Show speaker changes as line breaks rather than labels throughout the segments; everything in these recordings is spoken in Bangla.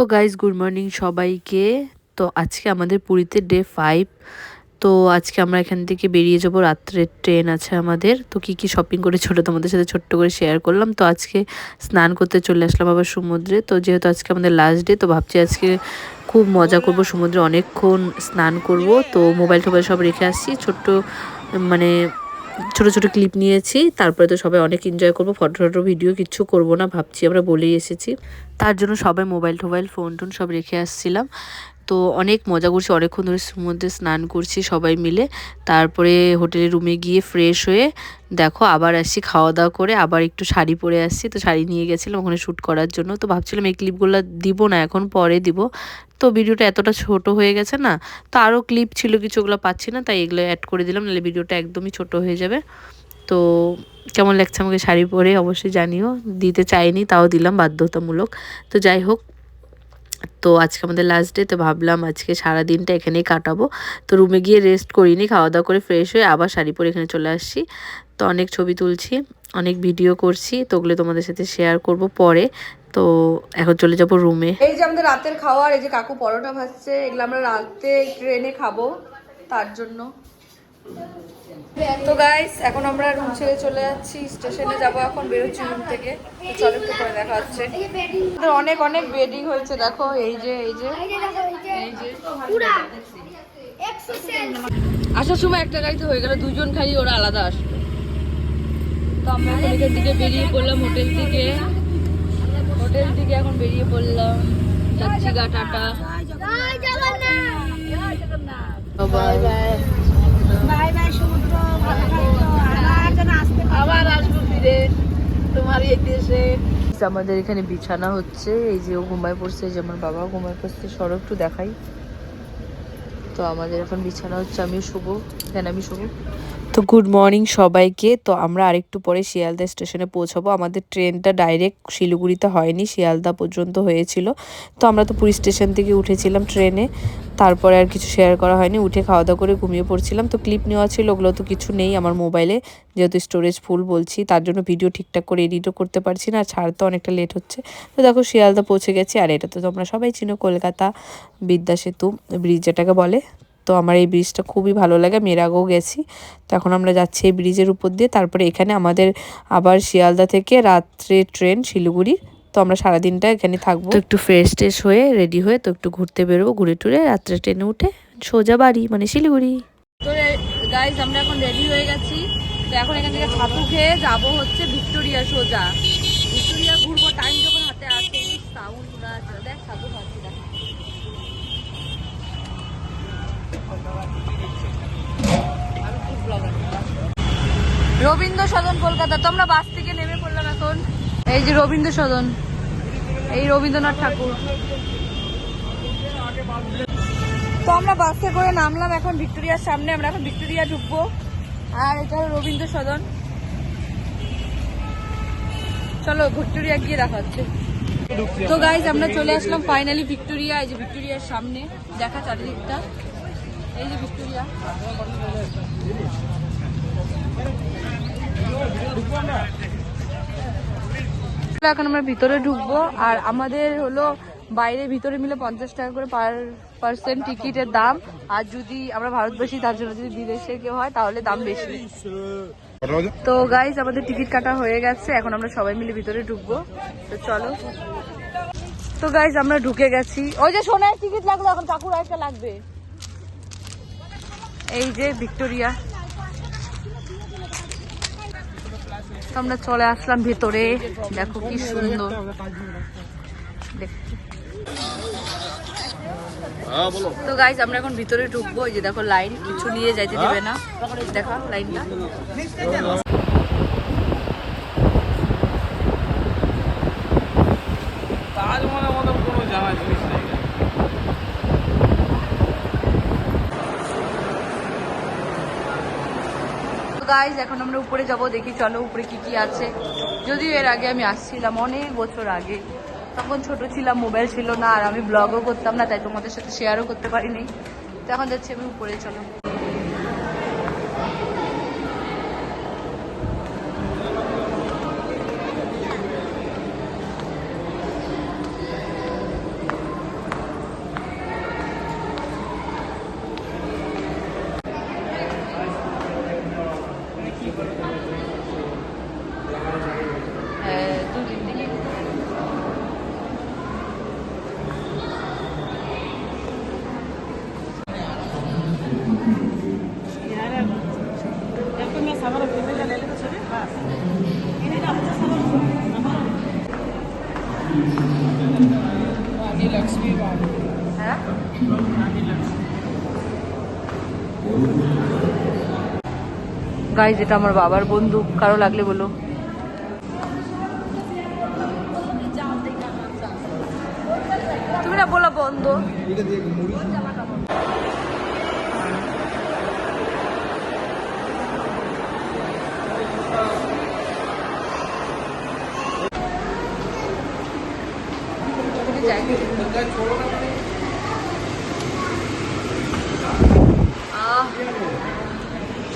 তো গাইজ গুড মর্নিং সবাইকে। তো আজকে আমাদের পুরীতে ডে ফাইভ তো আজকে আমরা এখান থেকে বেরিয়ে যাব রাত্রের ট্রেন আছে আমাদের। তো কি কি শপিং করে ছোটো তোমাদের সাথে ছোট্ট করে শেয়ার করলাম। তো আজকে স্নান করতে চলে আসলাম আবার সমুদ্রে। তো যেহেতু আজকে আমাদের লাস্ট ডে তো ভাবছি আজকে খুব মজা করব, সমুদ্রে অনেকক্ষণ স্নান করব। তো মোবাইল টোবাইল সব রেখে আসছি। ছোট্ট মানে ছোট ছোট ক্লিপ নিয়েছি। তারপরে তো সবাই অনেক এনজয় করব। ফটো ফটো ভিডিও কিছু করব না, ভাবছি আমরা বলেই এসেছি। তার জন্য সবাই মোবাইল টোবাইল ফোন টোন সব রেখে আসছিলাম। তো অনেক মজা করছি। অনেকক্ষণ ধরে সমুদ্রে স্নান করছি সবাই মিলে। তারপরে হোটেলের রুমে গিয়ে ফ্রেশ হয়ে দেখো আবার আসছি খাওয়া দাওয়া করে আবার একটু শাড়ি পরে আসছি। তো শাড়ি নিয়ে গেছিলাম ওখানে শ্যুট করার জন্য। তো ভাবছিলাম এই ক্লিপগুলো দিব না, এখন পরে দিব। তো ভিডিওটা এতটা ছোট হয়ে গেছে না, তো আরও ক্লিপ ছিল কিছু ওগুলো পাচ্ছি না, তাই এগুলো অ্যাড করে দিলাম, নাহলে ভিডিওটা একদমই ছোট হয়ে যাবে। তো কেমন লাগছে আমাকে শাড়ি পরে অবশ্যই জানিও। দিতে চাইনি, তাও দিলাম, বাধ্যতামূলক। তো যাই হোক তো আজকে আমাদের লাস্ট ডে তো ভাবলাম আজকে সারা দিনটা এখানেই কাটাবো। তো রুমে গিয়ে রেস্ট করিনি খাওয়া দাওয়া করে ফ্রেশ হয়ে আবার শাড়ি পরে এখানে চলে আসছি। তো অনেক ছবি তুলছি, অনেক ভিডিও করছি, তো ওগুলো তোমাদের সাথে শেয়ার করব পরে। তো এখন চলে যাব রুমে
এই যে আমাদের রাতের খাওয়ার, এই যে কাকু পরোটা ভাজছে, এগুলো আমরা রাতে ট্রেনে খাব, তার জন্য। তো গাইস এখন আমরা রুম ছেড়ে চলে যাচ্ছি স্টেশনে যাব এখন বেরোচ্ছি রুম থেকে। তো চলো একটু পরে দেখা হচ্ছে। অনেক অনেক বেডিং হয়েছে দেখো এই যে এই যে এই যে। আসার সময় একটা গাড়িতে হয়ে গেল দুজন খালি ওরা আলাদা আসবে তো আমরা এখন থেকে বেরিয়ে পড়লাম হোটেল থেকে। হোটেল থেকে এখন বেরিয়ে পড়লাম। যাচ্ছি গা tata. Bye bye
bye bye সমুদ্র আবার যেন আসতে পারো।
আবার আসব ফিরে। তোমার এই দেশে। আমাদের এখানে বিছানা হচ্ছে এই যে ও ঘুমায় পড়ছে যেমন যে আমার বাবা ঘুমায় পড়ছে। সরো একটু দেখাই। তো আমাদের এখন বিছানা হচ্ছে আমি শুভ এখানে আমি শুভ
তো গুড মর্নিং সবাইকে। তো আমরা আরেকটু পরে শিয়ালদা স্টেশনে পৌঁছাবো। আমাদের ট্রেনটা ডাইরেক্ট শিলিগুড়িতে হয়নি, শিয়ালদা পর্যন্ত হয়েছিল। তো আমরা তো পুরী স্টেশন থেকে উঠেছিলাম ট্রেনে। তারপরে আর কিছু শেয়ার করা হয়নি। উঠে খাওয়া দাওয়া করে ঘুমিয়ে পড়ছিলাম। তো ক্লিপ নেওয়া ছিল, ওগুলো তো কিছু নেই আমার মোবাইলে যেহেতু স্টোরেজ ফুল বলছি, তার জন্য ভিডিও ঠিকঠাক করে এডিটও করতে পারছি না। আর ছাড়তে অনেকটা লেট হচ্ছে। তো দেখো শিয়ালদা পৌঁছে গেছি। আর এটা তো তোমরা সবাই চিনো, কলকাতা বিদ্যা সেতু ব্রিজ যেটাকে বলে। তো আমার এই ব্রিজটা খুবই ভালো লাগে আমি এর আগেও গেছি। তো এখন আমরা যাচ্ছি এই ব্রিজের উপর দিয়ে তারপরে এখানে আমাদের আবার শিয়ালদা থেকে রাত্রে ট্রেন শিলিগুড়ি। তো আমরা সারাদিনটা এখানে থাকব। তো একটু ফ্রেশ ট্রেশ হয়ে রেডি হয়ে তো একটু ঘুরতে বেরোবো ঘুরে টুরে রাত্রে ট্রেনে উঠে সোজা বাড়ি মানে শিলিগুড়ি।
তো গাইজ আমরা এখন রেডি হয়ে গেছি। তো এখন এখান থেকে ছাতু খেয়ে যাব হচ্ছে ভিক্টোরিয়া সোজা ভিক্টোরিয়া ঘুরবো টাইম যখন হাতে আছে সাউন্ড শোনা আছে দেখ ছাতু খাচ্ছি দেখ আমি খুব vlogger। রবীন্দ্র সদন কলকাতা। তো আমরা বাস থেকে নেমে পড়লাম এখন। এই যে রবীন্দ্র সদন এই রবীন্দ্রনাথ ঠাকুর। তো আমরা বাসে করে নামলাম এখন ভিক্টোরিয়ার সামনে। আমরা এখন ভিক্টোরিয়া ঢুকবো। আর এটা হলো রবীন্দ্র সদন চলো ভিক্টোরিয়া গিয়ে দেখা হচ্ছে তো গাইজ আমরা চলে আসলাম ফাইনালি ভিক্টোরিয়া, এই যে ভিক্টোরিয়ার সামনে। দেখা চারিদিকটা। এখন আমরা ভিতরে ঢুকবো, আর আমাদের হলো বাইরে ভিতরে মিলে পঞ্চাশ টাকা করে পার পার্সেন্ট টিকিটের দাম। আর যদি আমরা ভারতবাসী, তার জন্য যদি বিদেশে কেউ হয়, তাহলে দাম বেশি। তো গাইজ আমাদের টিকিট কাটা হয়ে গেছে। এখন আমরা সবাই মিলে ভিতরে ঢুকবো। তো চলো। তো গাইজ আমরা ঢুকে গেছি। ওই যে সোনার টিকিট লাগল, এখন কাকুর একটা লাগবে। এই যে ভিক্টোরিয়া। আমরা চলে আসলাম ভেতরে। দেখো কি সুন্দর। তো গাইজ আমরা এখন ভিতরে ঢুকবো। এই যে দেখো লাইন কিছু নিয়ে যাইতে দিবে না। দেখো লাইনটা
তাজমহলের মতো কোনো জানা জিনিস নেই।
গাইজ এখন আমরা উপরে যাব, দেখি চলো উপরে কি কি আছে। যদিও এর আগে আমি আসছিলাম অনেক বছর আগে। তখন ছোট ছিলাম মোবাইল ছিল না, আর আমি ব্লগও করতাম না, তাই তোমাদের সাথে শেয়ারও করতে পারিনি। তো এখন যাচ্ছি আমি উপরে, চলো। গাইজ যেটা আমার বাবার বন্ধু কারও লাগলে বলো। তুমি না বলো বন্ধ। আহ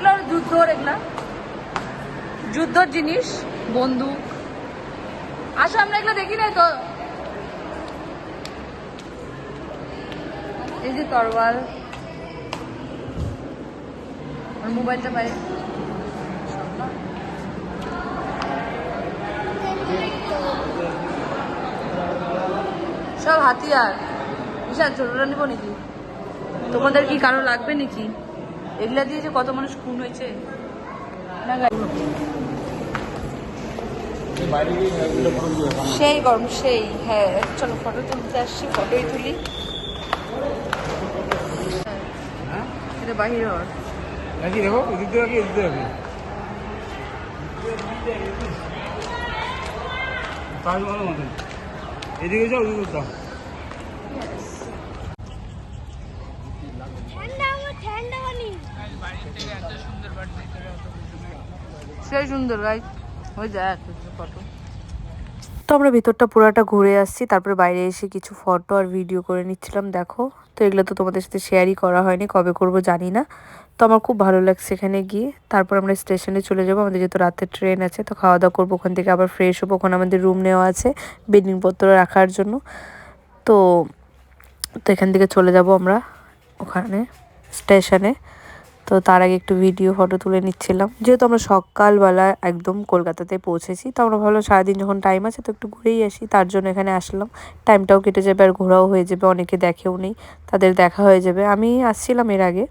এগুলো যুদ্ধর, এগুলা যুদ্ধর জিনিস, বন্দুক। আসো, আমরা এগুলো দেখি নাই তো? এই যে তরোয়াল। আর মোবাইলটা পাই। সব হাতিয়ার। বিশাল ছোটটা নিব নাকি? তোমাদের কি কারও লাগবে নাকি? এগুলা দিয়ে যে কত মানুষ খুন হয়েছে? সেই গরম সেই হ্যাঁ চলো ফটো তুলতে আসছি ফটোই তুলি। হ্যাঁ, এটা বাহির হওয়ার।
নাকি দেখো এদিক দিয়ে রাখি এদিক দিয়ে রাখি। তাজমহলের মতন এদিকে যাও ওদিকে যাও।
সুন্দর ফটো
তো আমরা ভিতরটা পুরাটা ঘুরে আসছি, তারপরে বাইরে এসে কিছু ফটো আর ভিডিও করে নিচ্ছিলাম, দেখো। তো এগুলো তো তোমাদের সাথে শেয়ারই করা হয়নি, কবে করব জানি না। তো আমার খুব ভালো লাগছে এখানে গিয়ে। তারপর আমরা স্টেশনে চলে যাব, আমাদের যেহেতু রাতের ট্রেন আছে, তো খাওয়া দাওয়া করব ওখান থেকে, আবার ফ্রেশ হব। ওখানে আমাদের রুম নেওয়া আছে বেডিংপত্র রাখার জন্য। তো তো এখান থেকে চলে যাব আমরা ওখানে স্টেশনে তো তার আগে একটু ভিডিও ফটো তুলে নিচ্ছিলাম। যেহেতু আমরা সকালবেলা একদম কলকাতাতে পৌঁছেছি, তো আমরা ভাবলাম সারাদিন যখন টাইম আছে তো একটু ঘুরেই আসি। তার জন্য এখানে আসলাম। টাইমটাও কেটে যাবে আর ঘোরাও হয়ে যাবে, অনেকে দেখেও নেই। তাদের দেখা হয়ে যাবে। আমি আসছিলাম এর আগে,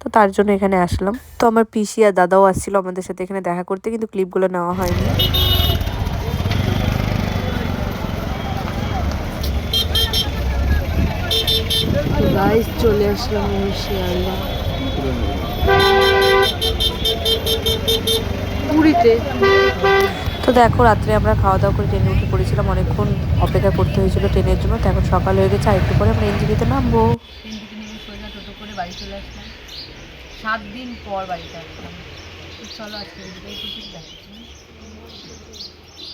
তো তার জন্য এখানে আসলাম। তো আমার পিসি আর দাদাও আসছিল আমাদের সাথে এখানে দেখা করতে, কিন্তু ক্লিপগুলো নেওয়া হয়নি। চলে আসলাম শিয়ালদা।
পুরীতে।
তো দেখো রাত্রে আমরা খাওয়া দাওয়া করে ট্রেনে উঠে পড়েছিলাম। অনেকক্ষণ অপেক্ষা করতে হয়েছিল ট্রেনের জন্য। তো এখন সকাল হয়ে গেছে আর একটু পরে আমরা এনজিপিতে নামবো।
তিন দিকে নেমে সোজা টোটো করে বাড়ি চলে আসলাম সাত দিন পর বাড়িতে আসলাম। চলো আজকে দেখ। দেখাচ্ছি